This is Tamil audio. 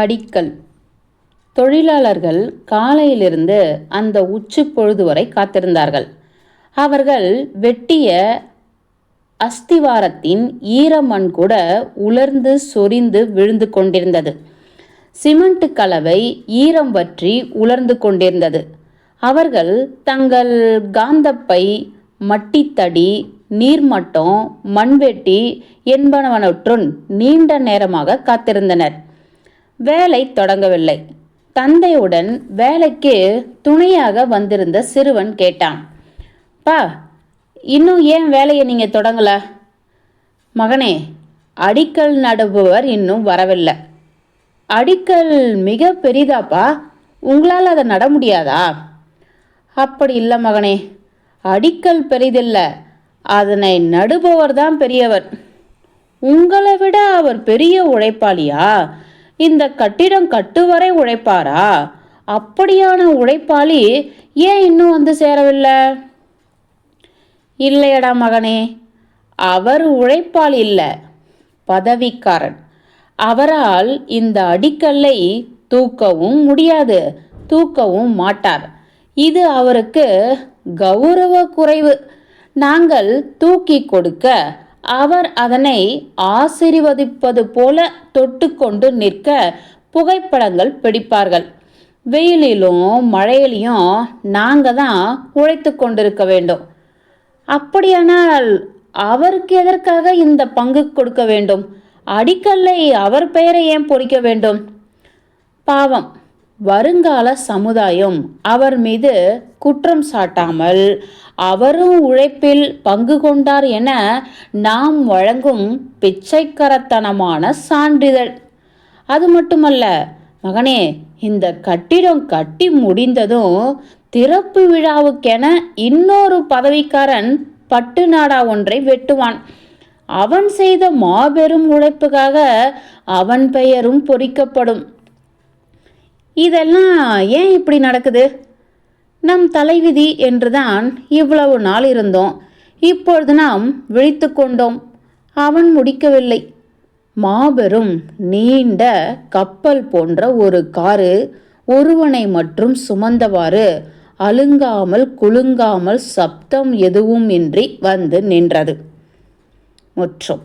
அடிக்கல். தொழிலாளர்கள் காலையிலிருந்து அந்த உச்சி பொழுது வரை காத்திருந்தார்கள். அவர்கள் வெட்டிய அஸ்திவாரத்தின் ஈரமண் கூட உலர்ந்து சொரிந்து விழுந்து கொண்டிருந்தது. சிமெண்ட் கலவை ஈரம் வற்றி உலர்ந்து கொண்டிருந்தது. அவர்கள் தங்கள் காந்தப்பை மட்டித்தடி நீர்மட்டம் மண்வெட்டி என்பனவற்றுடன் நீண்ட நேரமாக காத்திருந்தனர். வேலை தொடங்கவில்லை. தந்தையுடன் வேலைக்கு துணையாக வந்திருந்த சிறுவன் கேட்டான் பா இன்னும் ஏன் வேலையை நீங்கள் தொடங்கல? மகனே அடிக்கல் நடுபவர் இன்னும் வரவில்லை. அடிக்கல் மிக பெரிதாப்பா உங்களால் அதை நட முடியாதா? அப்படி இல்லை மகனே அடிக்கல் பெரிதில்லை அதனை நடுபவர் தான் பெரியவர். உங்களை விட அவர் பெரிய உழைப்பாளியா? இந்த கட்டிடம் கட்டுவரை உழைப்பாரா? அப்படியான உழைப்பாளி ஏன் இன்னும் வந்து சேரவில்லை? இல்லையடா மகனே அவர் உழைப்பால் இல்லை பதவிக்காரன். அவரால் இந்த அடிக்கல்லை தூக்கவும் முடியாது தூக்கவும் மாட்டார். இது அவருக்கு கௌரவ குறைவு. நாங்கள் தூக்கி கொடுக்க அவர் அதனை ஆசீர்வதிப்பது போல தொட்டுக்கொண்டு நிற்க புகைப்படங்கள் பிடிப்பார்கள். வெயிலிலும் மழையிலையும் நாங்கள் தான் உழைத்து கொண்டிருக்க வேண்டும். அப்படியானால் அவருக்கு எதற்காக இந்த பங்கு கொடுக்க வேண்டும்? அடிக்கல்லை அவர் பெயரை ஏன் பொறிக்க வேண்டும்? பாவம். வருங்கால சமுதாயம் அவர் மீது குற்றம் சாட்டாமல் அவரும் உழைப்பில் பங்கு கொண்டார் என நாம் வழங்கும் பிச்சைக்கரத்தனமான சான்றிதழ். அது மட்டுமல்ல மகனே இந்த கட்டிடம் கட்டி முடிந்ததும் திறப்பு விழாவுக்கென இன்னொரு பதவிக்காரன் பட்டு நாடா ஒன்றை வெட்டுவான். அவன் செய்த மாபெரும் உழைப்புக்காக அவன் பெயரும் பொறிக்கப்படும். இதெல்லாம் ஏன் இப்படி நடக்குது? நம் தலைவிதி என்றுதான் இவ்வளவு நாள் இருந்தோம். இப்பொழுது நாம் விழித்து கொண்டோம். அவன் முடிக்கவில்லை. மாபெரும் நீண்ட கப்பல் போன்ற ஒரு காரு ஒருவனை மற்றும் சுமந்தவாறு அழுங்காமல் குலுங்காமல் சப்தம் எதுவும் இன்றி வந்து நின்றது. முற்றும்.